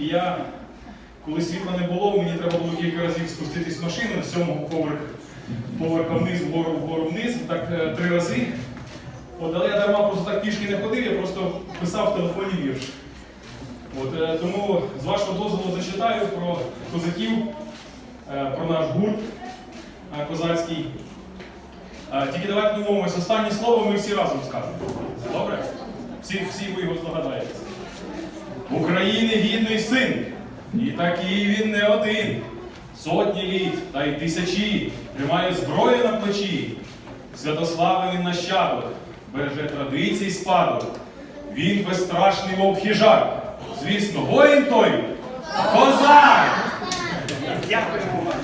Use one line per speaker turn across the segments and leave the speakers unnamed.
І я, коли світла не було, мені треба було кілька разів спуститись з машини з сьомого поверху, поверха вниз, вгору, вгору, вниз, так е, три рази. От, але я дарма просто так пішки не ходив, я просто писав в телефоні вірш. От, е, тому з вашого дозволу зачитаю про козаків, е, про наш гурт козацький. Тільки давайте домовимося, останнє слово ми всі разом скажемо. Добре? Всі, всі ви його здогадаєтеся. України гідний син, і такий він не один. Сотні літ та й тисячі тримає зброю на плечі. Святославий нащадок, береже традицій спадок. Він безстрашний мов хижак. Звісно, воїн той козак!
Дякуємо вам,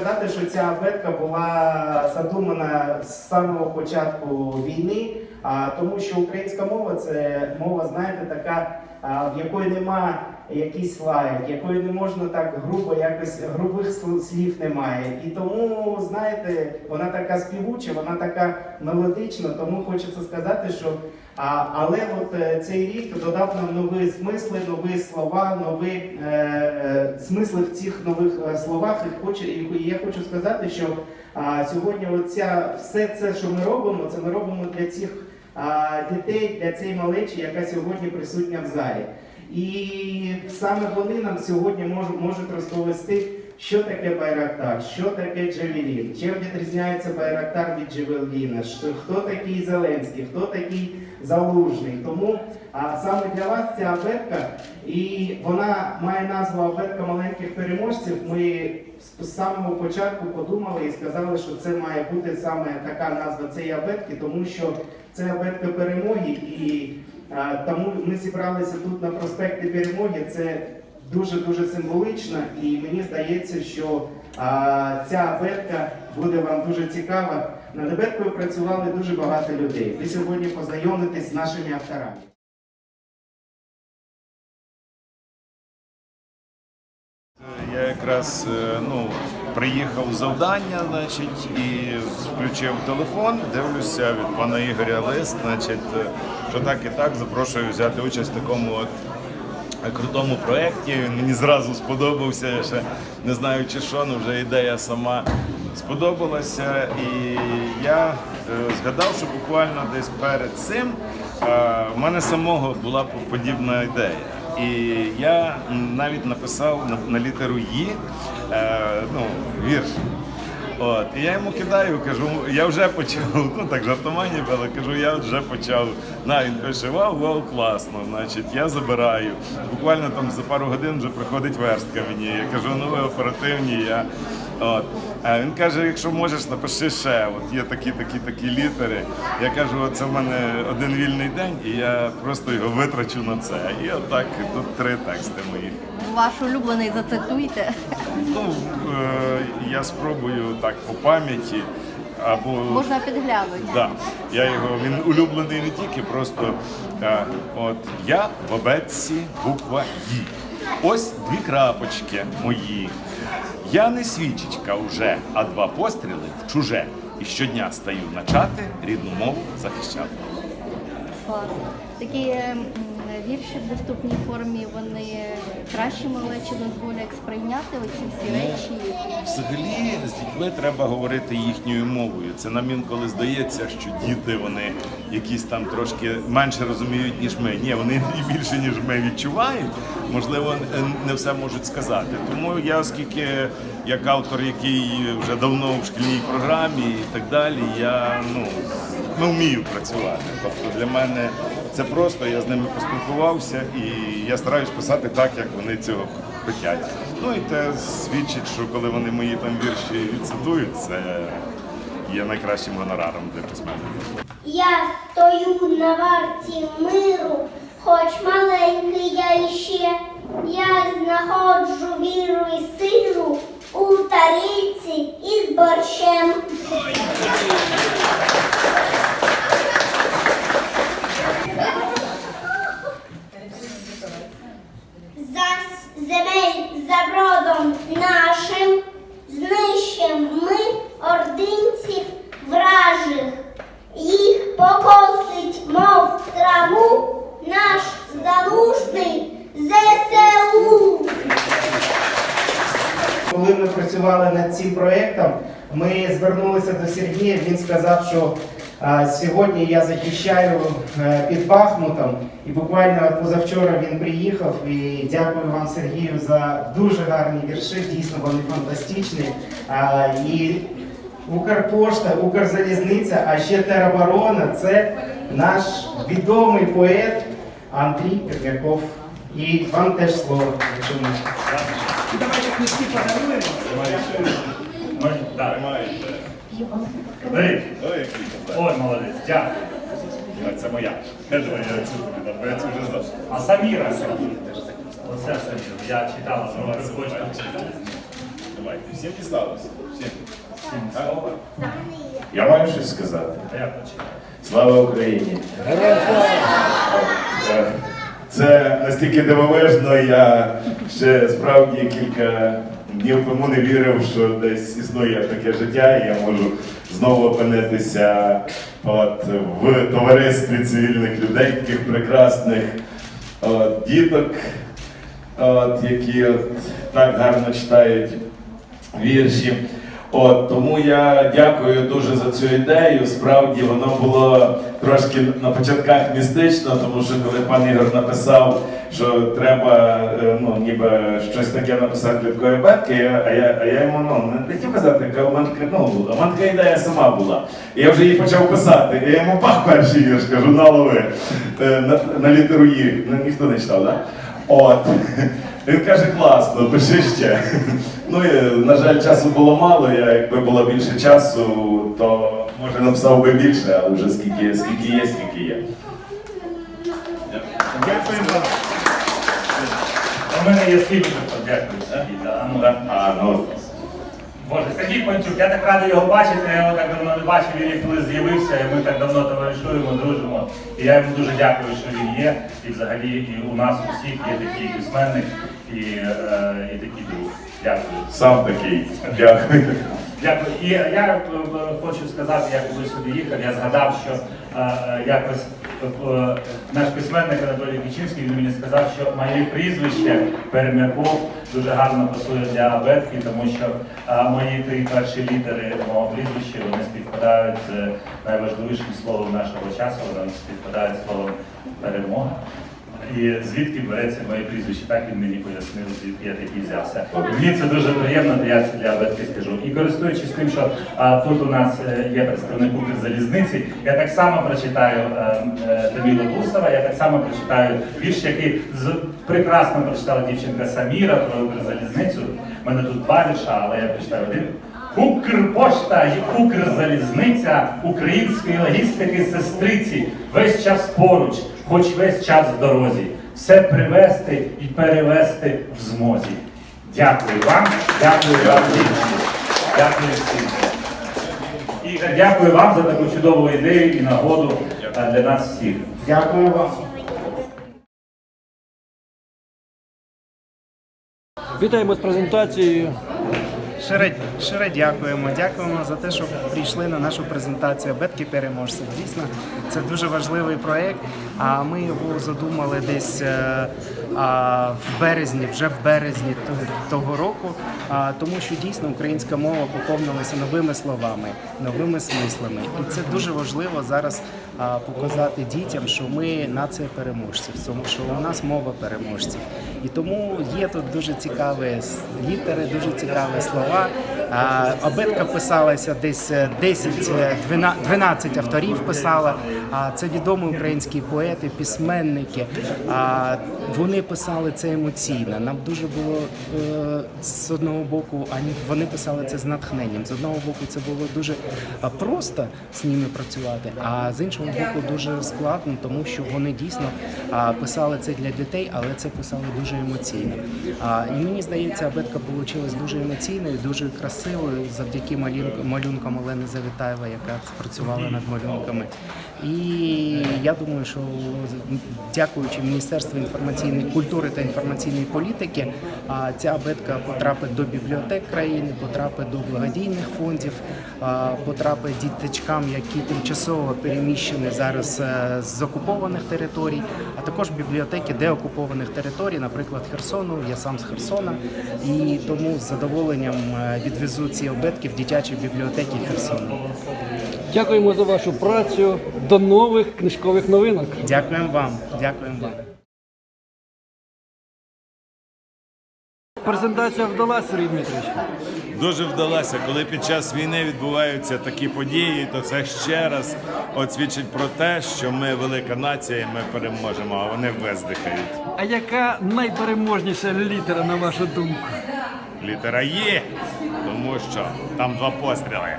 сказати, що ця абетка була задумана з самого початку війни, тому що українська мова це мова, знаєте, така, в якої нема якісь лайк, якої не можна так грубо, якось грубих слів немає. І тому, знаєте, вона така співуча, вона така мелодична, тому хочеться сказати, що а, але от е, цей рік додав нам нові смисли, нові слова, нові е, е, смисли в цих нових е, словах. І, хочу, і я хочу сказати, що а, сьогодні оця, все це, що ми робимо, це ми робимо для цих дітей, для цієї малечі, яка сьогодні присутня в залі. І саме вони нам сьогодні можуть, можуть розповісти, що таке Байрактар, що таке Джавелін, чим відрізняється Байрактар від Джавеліна, хто такий Зеленський, хто такий Залужний. Тому а, саме для вас ця абетка, і вона має назву Абетка маленьких переможців. Ми з самого початку подумали і сказали, що це має бути саме така назва цієї абетки, тому що це абетка перемоги і Тому ми зібралися тут на проспекті Перемоги. Це дуже дуже символично, і мені здається, що ця абетка буде вам дуже цікава. Над абеткою працювали дуже багато людей. Ви сьогодні познайомитесь з нашими авторами.
Я якраз е, ну, приїхав завдання, значить, і включив телефон, дивлюся від пана Ігоря лист, значить, е, що так і так запрошую взяти участь в такому от е, крутому проєкті. Він мені зразу сподобався. Я ще не знаю чи що, але вже ідея сама сподобалася. І я е, згадав, що буквально десь перед цим е, в мене самого була подібна ідея. І я навіть написав на, літеру е, ну, вірш. От, і я йому кидаю, кажу, я вже почав, ну так жартомані, але кажу, я вже почав. На, він пише, вау, вау, класно, значить, я забираю. Буквально там за пару годин вже приходить верстка мені. Я кажу, ну ви оперативні, я. От. А він каже, якщо можеш, напиши ще. От є такі, такі, літери. Я кажу, це в мене один вільний день, і я просто його витрачу на це. І отак тут три тексти мої.
Ваш улюблений зацитуйте.
Ну, е, я спробую так по пам'яті. Або
Можна підглянути.
Да. Я його він улюблений не тільки, просто е, от я в абетці буква І. Ось дві крапочки мої. Я не свічечка уже, а два постріли в чуже. І щодня стаю начати рідну мову захищати.
Клас. Такі вірші в доступній формі, вони краще малечі дозволять сприйняти оці всі речі.
Взагалі з дітьми треба говорити їхньою мовою. Це нам інколи здається, що діти вони якісь там трошки менше розуміють, ніж ми. Ні, вони і більше, ніж ми відчувають. Можливо, не- не все можуть сказати. Тому я, оскільки як автор, який вже давно в шкільній програмі і так далі, я ну не вмію працювати. Тобто для мене це просто, я з ними поспілкувався і я стараюсь писати так, як вони цього хочуть. Ну і те свідчить, що коли вони мої там вірші відцитують, це є найкращим гонораром для письменника.
Я стою на варті миру, хоч маленький я іще, я знаходжу віру і силу у тарілці із борщем.
Цим проєктом, ми звернулися до Сергія. Він сказав, що сьогодні я захищаю е, під Бахмутом. І буквально позавчора він приїхав. І дякую вам, Сергію, за дуже гарні вірші. Дійсно, вони фантастичні. І Укрпошта, Укрзалізниця, а ще тероборона це наш відомий поет Андрій Пермяков. І вам теж слово, якщо можна.
Книжки подаруємо. Так. Бери. Ой, молодець, дякую.
Це моя. Я думаю, я цю тобі дам, бо я цю вже знав.
А Саміра. Оце Саміра. Я читала з Укрпочта.
Давайте, всім дісталося. Всім. Я маю щось сказати.
А я почитаю.
Слава Україні! Е, Це настільки дивовижно, я ще справді кілька днів тому не вірив, що десь існує таке життя, і я можу знову опинитися от, в товаристві цивільних людей, таких прекрасних от, діток, от, які от, так гарно читають вірші. От, тому я дякую дуже за цю ідею. Справді воно було трошки на початках містично, тому що коли пан Ігор написав, що треба е, ну, ніби щось таке написати для такої бетки, а я, а я йому ну, не хотів казати, яка у мене ну, у мене така ідея сама була. І я вже її почав писати. І я йому пах перший вірш, кажу, на лови, Е, на, на літеру І. Ну, ніхто не читав, так? От. Він каже, класно, пиши ще. Ну, і, на жаль, часу було мало. Я якби було більше часу, то може написав би більше, але вже скільки, скільки є, скільки є.
Вам. У мене є спільник, дякую. Сергій, ну,
А, ну,
Боже, Сергій Панчук, я так радий його бачити, я його так давно не бачив, він як коли з'явився, і ми так давно товаришуємо, дружимо. І я йому дуже дякую, що він є. І взагалі і у нас у всіх є такий письменник і, е, і такий друг. Дякую.
сам такий. Дякую.
Дякую. І я е, хочу сказати, я коли сюди їхав, я згадав, що е, якось е, наш письменник Анатолій Кічинський він мені сказав, що моє прізвище Перемяков дуже гарно пасує для абетки, тому що е, мої три перші літери мого прізвища вони співпадають з найважливішим словом нашого часу, вони співпадають з словом перемога. І звідки береться моє прізвище, так він мені пояснив, звідки я такий взявся. Мені це дуже приємно, то я це для Бетки скажу. І користуючись тим, що а, тут у нас е, є представник Укрзалізниці, я так само прочитаю е, е, Тамілу Гусова, я так само прочитаю вірш, який з прекрасно прочитала дівчинка Саміра про Укрзалізницю. У мене тут два вірша, але я прочитаю один. Укрпошта і Укрзалізниця української логістики сестриці весь час поруч, хоч весь час в дорозі. Все привезти і перевезти в змозі. Дякую вам, дякую вам. Дякую всім. І дякую вам за таку чудову ідею і нагоду е, для нас всіх.
Дякую вам.
Вітаємо з презентацією.
Щиро, щиро дякуємо. Дякуємо за те, що прийшли на нашу презентацію Бетки переможців. Дійсно, це дуже важливий проєкт. А ми його задумали десь е, а, в березні, вже в березні того року. А, тому що дійсно українська мова поповнилася новими словами, новими смислами. І це дуже важливо зараз а, показати дітям, що ми нація переможців, тому що у нас мова переможців. І тому є тут дуже цікаві літери, дуже цікаві слова. А, Абетка писалася десь е, 10, е, 12 12 авторів писала. А це відомі українські поети, письменники. А, Вони писали це емоційно. Нам дуже було е, з одного боку, вони писали це з натхненням. З одного боку, це було дуже просто з ними працювати, а з іншого боку, дуже складно, тому що вони дійсно писали це для дітей, але це писали дуже емоційно. А, і мені здається, абетка вийшла дуже емоційною, дуже красивою завдяки малюнкам, Олени Завітаєва, яка працювала над малюнками. І я думаю, що дякуючи Міністерству інформаційної культури та інформаційної політики, ця абетка потрапить до бібліотек країни, потрапить до благодійних фондів, потрапить діточкам, які тимчасово переміщені зараз е, з окупованих територій, а також бібліотеки деокупованих територій, наприклад, Херсону. Я сам з Херсона, і тому з задоволенням е, відвезу ці обетки в дитячі бібліотеки Херсону.
Дякуємо за вашу працю. До нових книжкових новинок.
Дякуємо вам. Дякуємо вам.
Презентація вдалася, Сергій Дмитрович.
Дуже вдалося, коли під час війни відбуваються такі події, то це ще раз от свідчить про те, що ми велика нація, і ми переможемо, а вони виздихають.
А яка найпереможніша літера, на вашу думку?
Літера Є, тому що там два постріли.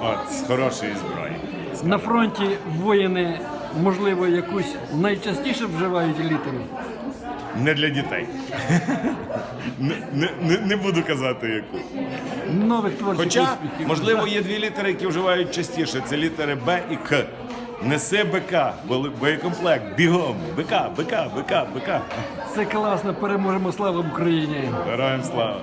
От, з хорошої зброї.
На фронті воїни, можливо, якусь найчастіше вживають літеру.
Не для дітей. Не, не, не, буду казати яку.
Нових творчих
Хоча,
успіхів.
можливо, є дві літери, які вживають частіше. Це літери Б і К. Неси БК, бо- боєкомплект, бігом, БК, БК, БК, БК.
Це класно, переможемо слава Україні.
Героям слава!